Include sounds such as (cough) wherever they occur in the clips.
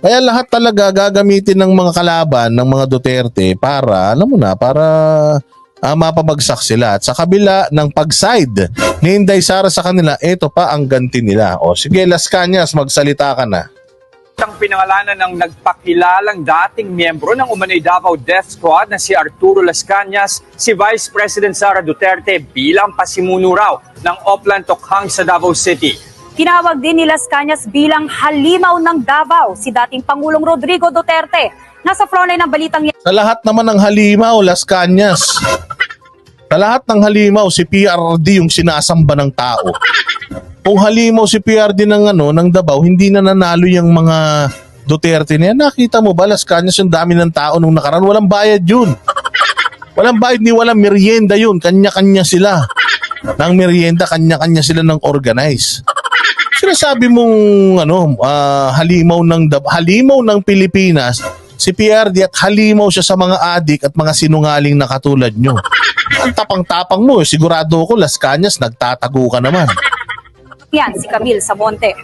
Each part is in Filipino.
Kaya lahat talaga gagamitin ng mga kalaban ng mga Duterte para, alam mo na, para ah, mapabagsak sila. At sa kabila ng pag-side ni Inday Sara sa kanila, ito pa ang ganti nila. O sige, Las Cañas, magsalita ka na. ang pinangalanan ng nagpakilalang dating miyembro ng Umanay Davao Death Squad na si Arturo Las Cañas, si Vice President Sara Duterte bilang pasimuno raw ng Oplan Tokhang sa Davao City. Tinawag din ni Las Cañas bilang halimaw ng Davao si dating Pangulong Rodrigo Duterte. Nasa frontline ng balitang yan Sa lahat naman ng halimaw, Las Cañas. Sa lahat ng halimaw, si PRD yung sinasamba ng tao. Kung halimaw si PRD ng ano, ng Davao, hindi na nanalo yung mga Duterte na yan. Nakita mo ba, Las Cañas, yung dami ng tao nung nakaraan, walang bayad yun. Walang bayad ni walang merienda yun. Kanya-kanya sila. Ng merienda, kanya-kanya sila ng organize. Sinasabi mong ano, ah, halimaw ng halimaw ng Pilipinas si PRD at halimaw siya sa mga adik at mga sinungaling na katulad nyo. Ang tapang-tapang mo, sigurado ko Las Cañas nagtatago ka naman. yan, si Camille Samonte.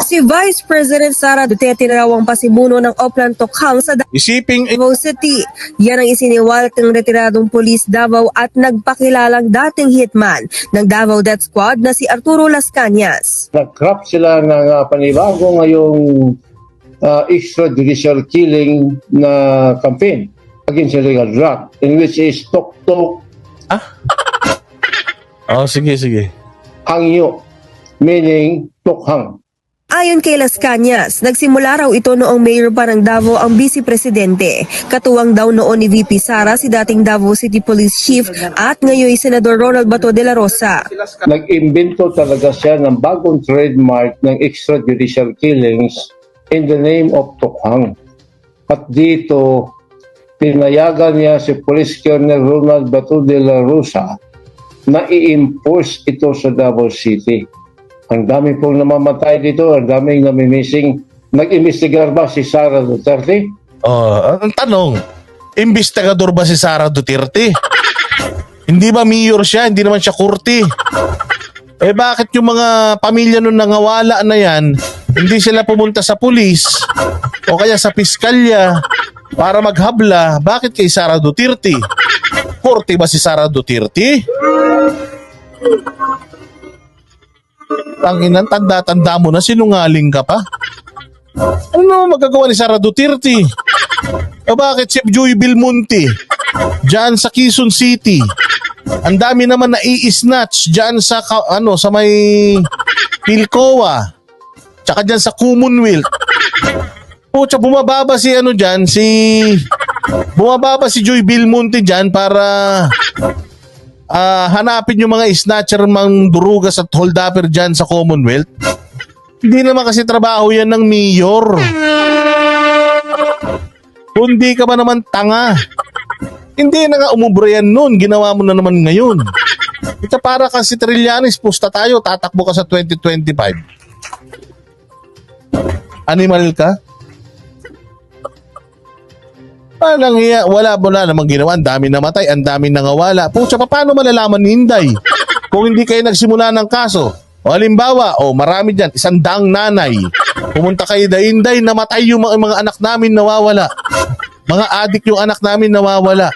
Si Vice President Sara Duterte na raw ang pasimuno ng Oplan Tokhang sa Isiping Davao City. Yan ang isiniwalat ng retiradong polis Davao at nagpakilalang dating hitman ng Davao Death Squad na si Arturo Las Cañas. nag-craft sila ng uh, panibago ngayong uh, extrajudicial killing na campaign against illegal drug in which is Tok Tok (laughs) Oh, sige, sige. Hangyo meaning Tokhang. Ayon kay Las Cañas, nagsimula raw ito noong mayor pa ng Davao ang vice presidente. Katuwang daw noon ni VP Sara si dating Davao City Police Chief at ngayon Senador Ronald Bato de la Rosa. Nag-imbento talaga siya ng bagong trademark ng extrajudicial killings in the name of Tokhang. At dito, pinayagan niya si Police Colonel Ronald Bato de la Rosa na i-enforce ito sa Davao City. Ang dami pong namamatay dito, ang daming namimissing. Nag-investigar ba si Sara Duterte? Oh, ang tanong, imbestigador ba si Sara Duterte? (laughs) hindi ba mayor siya? Hindi naman siya kurti. Eh bakit yung mga pamilya nung nangawala na yan, hindi sila pumunta sa pulis o kaya sa piskalya para maghabla? Bakit kay Sara Duterte? Kurti ba si Sara Duterte? Tanginan, tanda-tanda mo na, sinungaling ka pa. Ano naman magagawa ni Sara Duterte? O bakit si Joy Belmonte? Diyan sa Quezon City. Ang dami naman na i-snatch diyan sa ano sa may Pilcoa. Tsaka diyan sa Commonwealth. Pucha, bumababa si ano diyan, si bumababa si Joy Belmonte diyan para ah, hanapin yung mga snatcher mang durugas at holdupper diyan sa Commonwealth. Hindi naman kasi trabaho yan ng mayor. Kundi ka ba naman tanga? Hindi na nga umubra yan noon. Ginawa mo na naman ngayon. Ito para kasi Trillanes, pusta tayo, tatakbo ka sa 2025. Animal ka? Walang hiya, wala wala namang ginawa, ang dami namatay, ang dami nangawala. Pucha, pa, paano malalaman ni Inday? Kung hindi kayo nagsimula ng kaso, o halimbawa, o marami dyan, isang daang nanay, pumunta kayo da Inday, namatay yung mga, mga anak namin nawawala. Mga adik yung anak namin nawawala.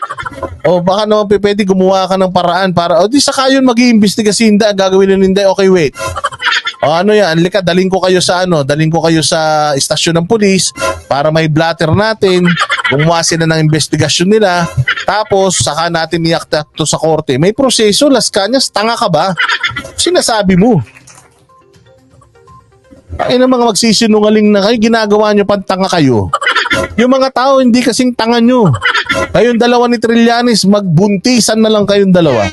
O baka naman pwede gumawa ka ng paraan para, o di saka yun mag-iimbestiga si Inday, gagawin ng Inday, okay wait. O ano yan, lika, daling ko kayo sa ano, daling ko kayo sa istasyon ng pulis para may blatter natin, gumawa sila ng investigasyon nila, tapos saka natin iakta to sa korte. May proseso, Las Cañas, tanga ka ba? Sinasabi mo. Ay na mga magsisinungaling na kayo, ginagawa nyo pang tanga kayo. Yung mga tao, hindi kasing tanga nyo. Kayong dalawa ni Trillanes, magbuntisan na lang kayong dalawa.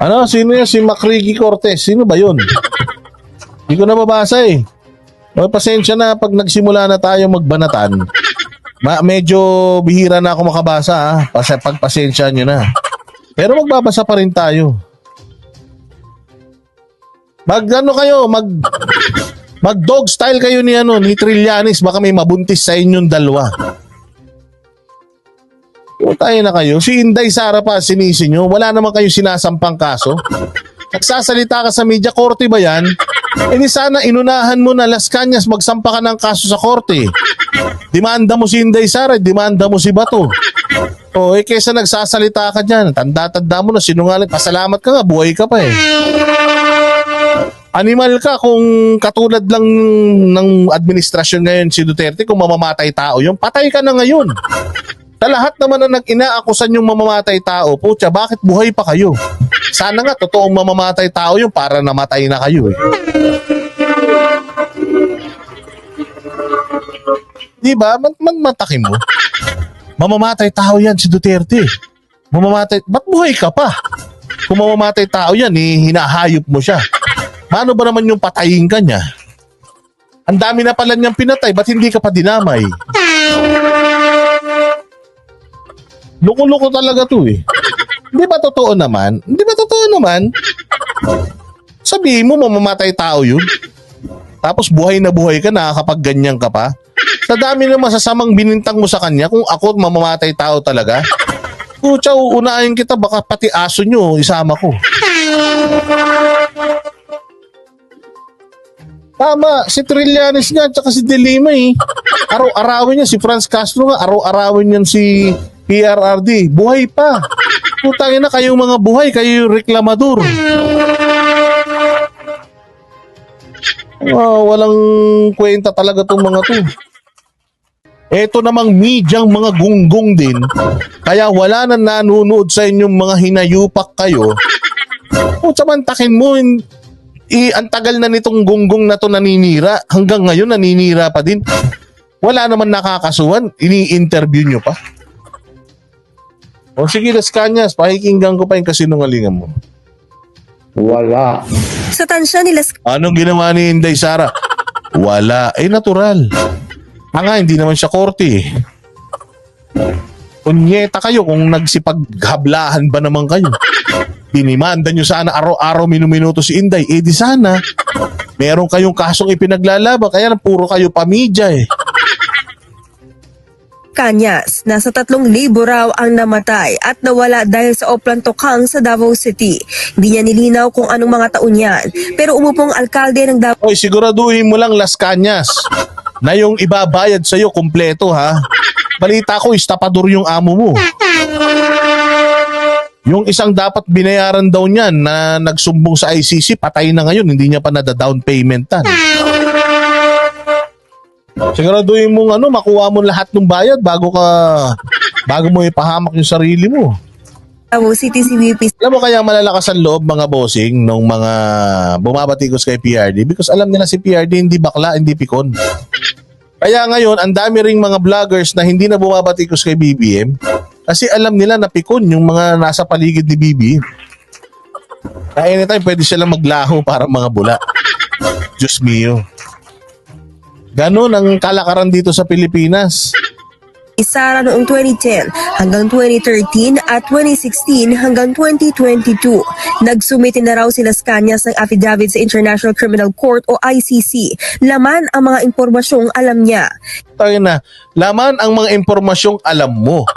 Ano? Sino yan? Si Macriki Cortez. Sino ba yun? Hindi ko nababasa eh. O, pasensya na pag nagsimula na tayo magbanatan. Ma medyo bihira na ako makabasa ha. Pas pagpasensya nyo na. Pero magbabasa pa rin tayo. Mag ano kayo, mag mag dog style kayo ni ano ni Trillanes baka may mabuntis sa inyong dalawa. Tayo na kayo. Si Inday Sara pa, sinisi nyo. Wala naman kayong sinasampang kaso. Nagsasalita ka sa media, korte ba yan? E di sana inunahan mo na Las Cañas magsampa ka ng kaso sa korte. Demanda mo si Inday Sara, demanda mo si Bato. O eh kesa nagsasalita ka dyan, tanda-tanda mo na sinungaling. Pasalamat ka nga, buhay ka pa eh. Animal ka kung katulad lang ng administrasyon ngayon si Duterte, kung mamamatay tao yung patay ka na ngayon. Sa lahat naman na nag-inaakusan yung mamamatay tao, putya, bakit buhay pa kayo? Sana nga, totoong mamamatay tao yung para namatay na kayo eh. Di ba? Man, man matakin mo. Mamamatay tao yan si Duterte. Mamamatay, ba't buhay ka pa? Kung mamamatay tao yan, eh, hinahayop mo siya. Paano ba naman yung patayin ka niya? Ang dami na pala niyang pinatay, ba't hindi ka pa dinamay? Loko-loko talaga to eh. Hindi ba totoo naman? Hindi ba totoo naman? Sabihin mo, mamamatay tao yun. Tapos buhay na buhay ka, nakakapag ganyan ka pa. Sa dami ng masasamang binintang mo sa kanya, kung ako mamamatay tao talaga, Pucha, uunahin kita, baka pati aso nyo, isama ko. Tama, si Trillanes nga, tsaka si De Lima eh. Araw-arawin niya, si Franz Castro nga, araw-arawin niyan si PRRD. Buhay pa. Putangin na kayong mga buhay, kayo yung reklamador. Oh, walang kwenta talaga tong mga to. Eto namang medyang mga gunggong din. Kaya wala na nanonood sa inyong mga hinayupak kayo. Kung samantakin mo, i, ang na nitong gunggong na to naninira. Hanggang ngayon naninira pa din. Wala naman nakakasuhan. Ini-interview nyo pa. O sige, Las Cañas, pakikinggan ko pa yung kasinungalingan mo. Wala. Sa tansya ni Las Anong ginawa ni Inday Sara? Wala. Eh, natural. Ah nga, hindi naman siya korte eh. Kunyeta kayo kung nagsipaghablahan ba naman kayo. Dinimanda nyo sana araw-araw minuminuto si Inday. Eh di sana, meron kayong kasong ipinaglalaban. Kaya na puro kayo pamidya eh. Kanyas, nasa tatlong libo raw ang namatay at nawala dahil sa Oplan Tokhang sa Davao City. Hindi niya nilinaw kung anong mga taon yan, pero umupong alkalde ng Davao Oy, siguraduhin mo lang Las Cañas na yung ibabayad sa'yo kumpleto ha. Balita ko, istapador yung amo mo. Yung isang dapat binayaran daw niyan na nagsumbong sa ICC, patay na ngayon, hindi niya pa nada-down paymentan. Siguraduhin mong ano, makuha mo lahat ng bayad bago ka bago mo ipahamak yung sarili mo. Davao City VP Alam mo kaya malalakas ang loob mga bossing nung mga bumabatikos kay PRD because alam nila si PRD hindi bakla, hindi pikon. Kaya ngayon, ang dami ring mga vloggers na hindi na bumabatikos kay BBM kasi alam nila na pikon yung mga nasa paligid ni BBM. Kaya anytime pwede silang maglaho para mga bula. Diyos mio. Ganon ang kalakaran dito sa Pilipinas. Sara noong 2010 hanggang 2013 at 2016 hanggang 2022. Nagsumiti na raw si Las Cañas ng affidavit sa International Criminal Court o ICC. Laman ang mga impormasyong alam niya. tayo na, laman ang mga impormasyong alam mo.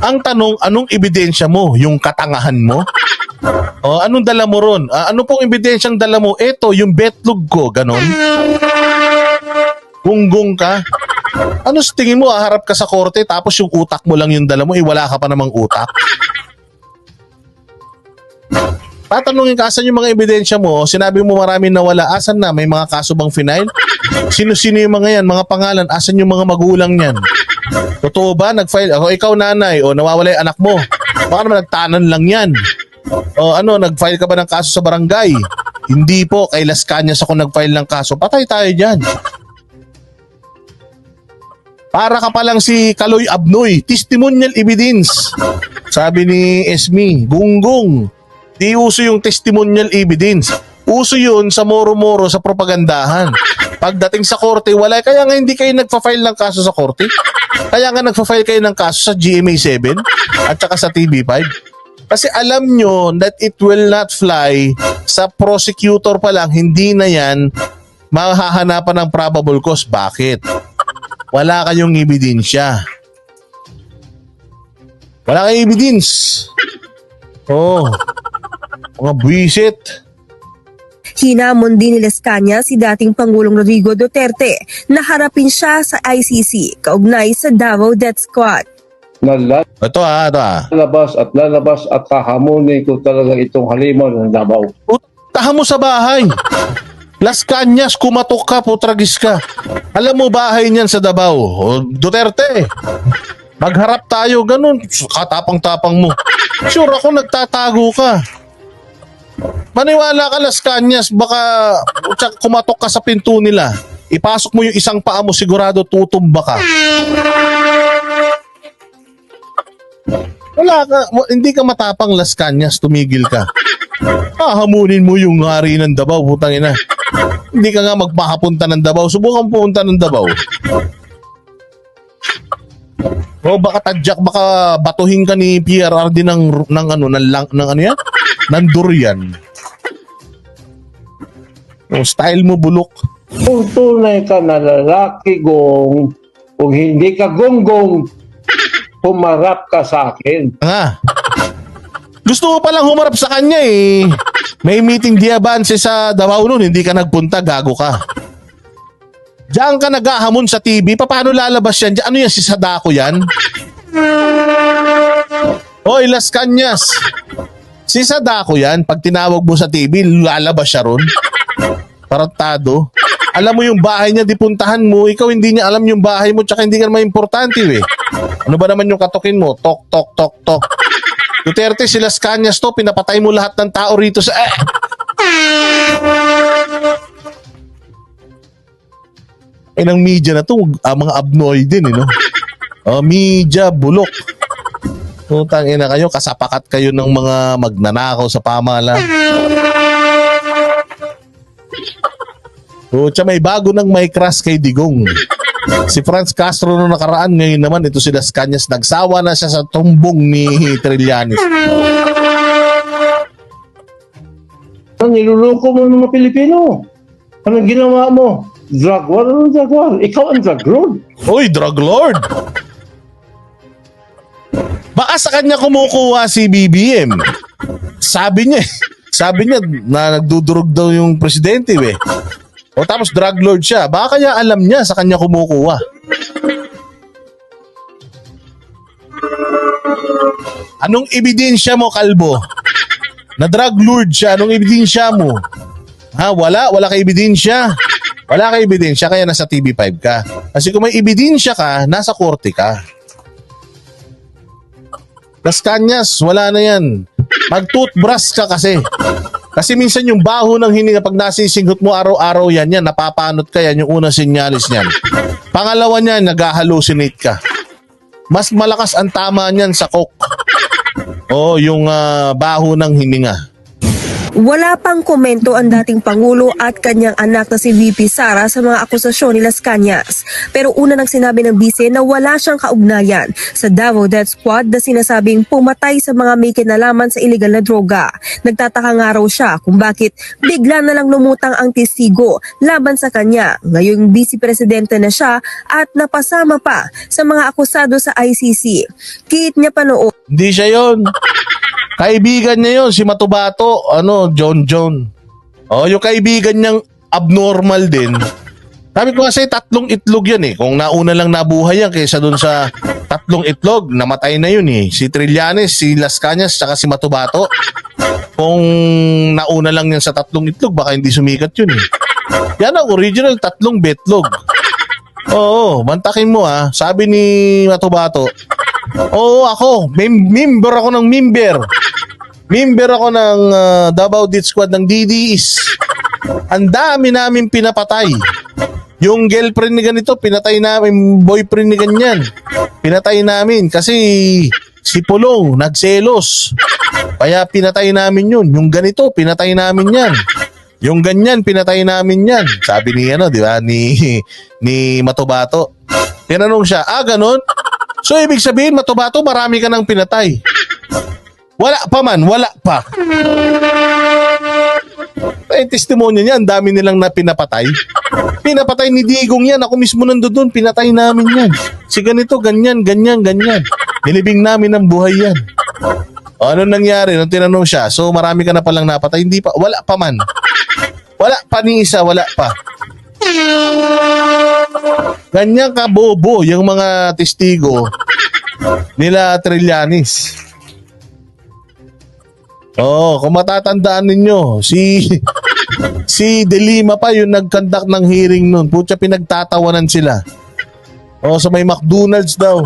Ang tanong, anong ebidensya mo? Yung katangahan mo? O, anong dala mo ron? Ah, ano pong ebidensyang dala mo? Eto, yung betlog ko, ganon. Gunggong ka. Ano sa tingin mo, aharap ka sa korte tapos yung utak mo lang yung dala mo, eh wala ka pa namang utak? Tatanungin ka, asan yung mga ebidensya mo? Sinabi mo marami nawala, asan na? May mga kaso bang final? Sino-sino yung mga yan? Mga pangalan, asan yung mga magulang niyan? Totoo ba? Nag-file, o ikaw nanay, o nawawala yung anak mo. Baka naman nagtanan lang yan. O ano, nag-file ka ba ng kaso sa barangay? Hindi po, kay Las Cañas ako nag-file ng kaso. Patay tayo dyan. Para ka palang si Kaloy Abnoy, testimonial evidence. Sabi ni Esme, gunggong. Di uso yung testimonial evidence. Uso yun sa moro-moro sa propagandahan. Pagdating sa korte, wala. Kaya nga hindi kayo nagfa-file ng kaso sa korte. Kaya nga nagfa-file kayo ng kaso sa GMA 7 at saka sa TV5. Kasi alam nyo that it will not fly sa prosecutor pa lang, hindi na yan mahahanapan ng probable cause. Bakit? Wala kayong ebidensya. Wala kang evidence. Oh. Mga buwisit. Hinamon din ni Las Cañas si dating Pangulong Rodrigo Duterte na harapin siya sa ICC kaugnay sa Davao Death Squad. na Ito ha, ito ha. lalabas at lalabas at kahamunin ko talaga itong halimaw ng Davao. Tahan mo sa bahay. Las Cañas, kumatok ka, putragis ka. Alam mo bahay niyan sa Davao. O, Duterte. Magharap tayo, ganun. Katapang-tapang mo. Sure ako nagtatago ka. Maniwala ka, Las Cañas, baka kumatok ka sa pinto nila. Ipasok mo yung isang paa mo, sigurado tutumba ka. Wala ka, hindi ka matapang Las Cañas, tumigil ka. Hahamunin mo yung hari ng Davao, putang ina. Hindi ka nga magpapapunta ng Davao. Subukan pumunta ng Davao. O baka tadyak, baka batuhin ka ni PRRD ng, ng ano, ng, lang, ng ano yan? Ng durian. O style mo bulok. Kung tunay ka na lalaki, gong, kung hindi ka gonggong, humarap ka sa akin. Nga. Gusto mo palang humarap sa kanya eh. May meeting di Avance sa Davao noon, hindi ka nagpunta, gago ka. Diyan ka naghahamon sa TV, paano lalabas yan? Ano yan, si Sadako yan? Hoy, Las Cañas. Si Sadako yan, pag tinawag mo sa TV, lalabas siya ron. Tarantado. Alam mo yung bahay niya, di puntahan mo. Ikaw hindi niya alam yung bahay mo, tsaka hindi ka naman importante eh. Ano ba naman yung katokin mo? Tok, tok, tok, tok. Duterte, si Las Cañas to, pinapatay mo lahat ng tao rito sa... Eh! Eh, ng media na to, ah, mga abnoy din, eh, no? Oh, media, bulok. Putang ina kayo, kasapakat kayo ng mga magnanakaw sa pamala. Pucha, may bago ng may crush kay Digong. Si Franz Castro nung nakaraan, ngayon naman ito si Las Cañas, nagsawa na siya sa tumbong ni Trillanes. Ang niluloko mo ng mga Pilipino. Anong ginawa mo? Drug war? Anong drug war? Ikaw ang drug lord. Uy, drug lord! Baka sa kanya kumukuha si BBM. Sabi niya, (laughs) sabi niya na nagdudurog daw yung presidente eh. O tapos drug lord siya. Baka kaya alam niya sa kanya kumukuha. Anong ebidensya mo, Kalbo? Na drug lord siya, anong ebidensya mo? Ha, wala, wala ka ebidensya. Wala ka ebidensya kaya nasa TV5 ka. Kasi kung may ebidensya ka, nasa korte ka. Las Cañas, wala na yan. Mag-toothbrush ka kasi. Kasi minsan yung baho ng hininga, pag nasisinghot mo araw-araw yan, yan, napapanot ka yan, yung unang sinyalis niyan. Pangalawa niyan, nag-hallucinate ka. Mas malakas ang tama niyan sa coke. O yung ah, baho ng hininga. Wala pang komento ang dating Pangulo at kanyang anak na si VP Sara sa mga akusasyon ni Las Cañas. Pero una nang sinabi ng bise na wala siyang kaugnayan sa Davao Death Squad na sinasabing pumatay sa mga may kinalaman sa illegal na droga. Nagtataka nga raw siya kung bakit bigla na lang lumutang ang testigo laban sa kanya. Ngayong vice presidente na siya at napasama pa sa mga akusado sa ICC. Kiit niya pa noon Hindi siya yon. Kaibigan niya yon si Matubato, ano, John John. Oh, yung kaibigan niyang abnormal din. Sabi ko kasi tatlong itlog yan eh. Kung nauna lang nabuhay yan kaysa dun sa tatlong itlog, namatay na yun eh. Si Trillanes, si Las Cañas, saka si Matubato. Kung nauna lang yan sa tatlong itlog, baka hindi sumikat yun eh. Yan ang original tatlong betlog. Oo, mantakin mo ah. Sabi ni Matubato, Oo, ako. Mem- member ako ng member. Member ako ng ah, Davao Death Squad ng DDS. Ang dami namin pinapatay. Yung girlfriend ni ganito, pinatay namin. Boyfriend ni ganyan. Pinatay namin kasi si Pulong nagselos. Kaya pinatay namin yun. Yung ganito, pinatay namin yan. Yung ganyan, pinatay namin yan. Sabi ni ano, di ba, ni, (laughs) ni Matubato. Tinanong siya, ah, ganun? So, ibig sabihin, Matubato, marami ka nang pinatay. Wala pa man, wala pa. Eh, testimonya niya, ang dami nilang na pinapatay. Pinapatay ni Digong yan. Ako mismo nandoon doon, pinatay namin yan. Si ganito, ganyan, ganyan, ganyan. Nilibing namin ng buhay yan. O, ano nangyari nung tinanong siya? So marami ka na palang napatay? Hindi pa. Wala pa man. Wala pa ni isa. Wala pa. Ganyan ka bobo yung mga testigo nila Trillanes. Oo, kung matatandaan ninyo, si si De Lima pa yung nag-conduct ng hearing nun. Putya pinagtatawanan sila. Oh, sa may McDonald's daw.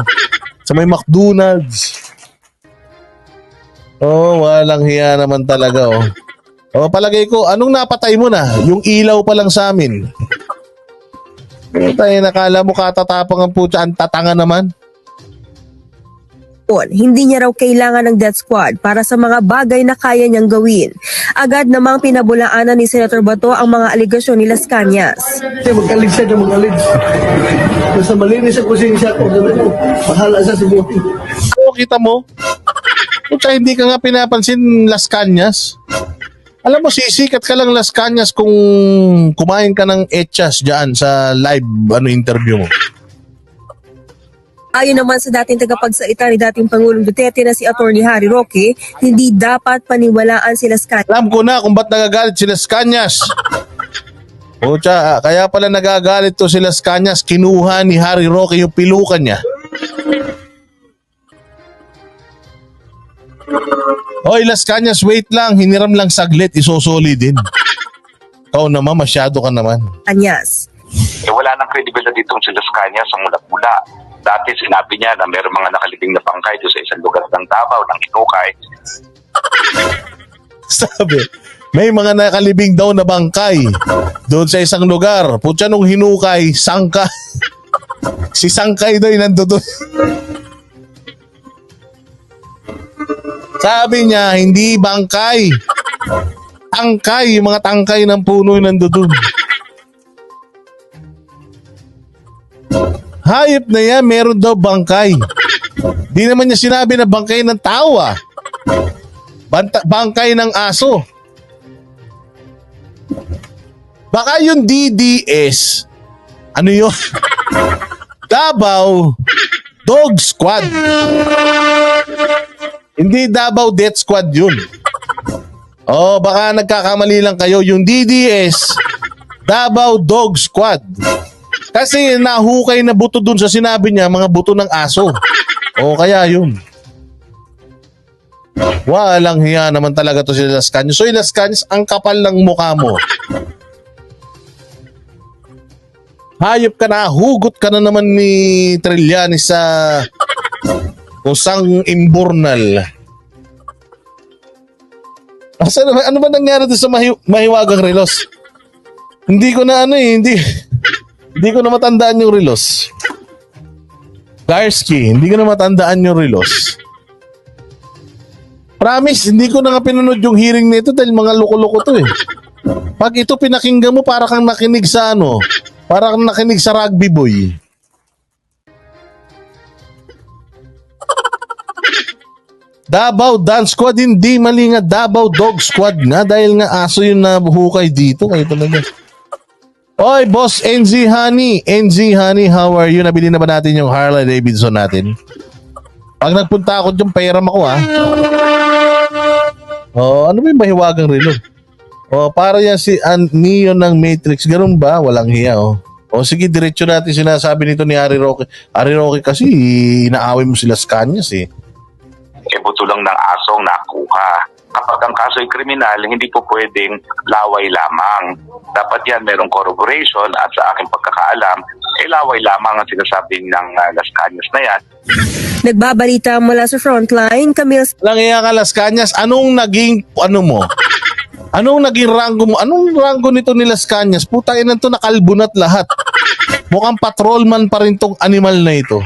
Sa may McDonald's. Oh, walang hiya naman talaga oh. Oh, palagay ko, anong napatay mo na? Yung ilaw pa lang sa amin. Tayo nakala mo katatapang ang putya, ang tatanga naman. Hindi niya raw kailangan ng death squad para sa mga bagay na kaya niyang gawin. Agad namang pinabulaanan ni Senator Bato ang mga aligasyon ni Las Cañas. Kasi magalig siya na magalig. Basta malinis ang kusensya ko. Sabi ko, bahala siya sa buhay. Oo, kita mo. Puta, hindi ka nga pinapansin Las Cañas. Alam mo, sisikat ka lang Las Cañas kung kumain ka ng echas dyan sa live ano interview mo. Ayon naman sa dating tagapagsalita ni dating Pangulong Duterte na si Attorney Harry Roque, hindi dapat paniwalaan si Las Cañas Alam ko na kung ba't nagagalit si Las Cañas. Pucha, kaya pala nagagalit to si Las Cañas. Kinuha ni Harry Roque yung pilukan niya. Hoy, Las Cañas, wait lang. Hiniram lang saglit. Isosoli din. Ikaw naman, masyado ka naman. eh, wala nang credibility itong si Las Cañas sa mula-mula. Dati sinabi niya na mayroong mga nakalibing na bangkay doon sa isang lugar ng Davao, ng Inukay. (laughs) Sabi, may mga nakalibing daw na bangkay doon sa isang lugar. Putya nung hinukay, sangka. (laughs) si Sangkay daw yung nandoon. Sabi niya, hindi bangkay. Tangkay, yung mga tangkay ng puno yung nandoon. Hayop na yan, meron daw bangkay. Di naman niya sinabi na bangkay ng tao ah. Banta, bangkay ng aso. Baka yung DDS, ano yun? Davao Dog Squad. Hindi Davao Death Squad yun. Oh, baka nagkakamali lang kayo. Yung DDS, Davao Dog Squad. Kasi nahukay na buto dun sa sinabi niya, mga buto ng aso. O kaya yun. Walang hiya naman talaga to si Las Cañas. So, Las Cañas, ang kapal ng mukha mo. Hayop ka na, hugot ka na naman ni Trillanes sa kusang imburnal. Asa naman, ano ba nangyari sa mahi- mahiwagang relos? Hindi ko na ano eh, hindi, (laughs) hindi ko na matandaan yung relos. Garski, hindi ko na matandaan yung relos. Promise, hindi ko na nga pinanood yung hearing nito dahil mga loko-loko to eh. Pag ito pinakinggan mo, para kang nakinig sa ano, para kang nakinig sa rugby boy. Davao Dance Squad, hindi mali nga Davao Dog Squad nga dahil nga aso yung nabuhukay dito. Kayo talaga. Oy, boss NZ Honey. NZ Honey, how are you? Nabili na ba natin yung Harley Davidson natin? Pag nagpunta ako dyan, pairam ako ah. Oh, ano ba yung mahiwagang relo? Oh, para yan si An Neo ng Matrix. Ganun ba? Walang hiya oh. O sige, diretso natin sinasabi nito ni Ari Roque. Ari Roque kasi inaaway mo sila sa kanyas eh. Buto lang ng asong nakuha. Kapag ang kaso ay kriminal, hindi po pwedeng laway lamang. Dapat yan merong corroboration at sa aking pagkakaalam, eh laway lamang ang sinasabi ng uh, Las Cañas na yan. Nagbabalita mula sa frontline, Camille Lang iya ka Las Cañas, anong naging ano mo? Anong naging rango mo? Anong rango nito ni Las Cañas? Puta ina to nakalbunat lahat. Mukhang patrolman pa rin tong animal na ito.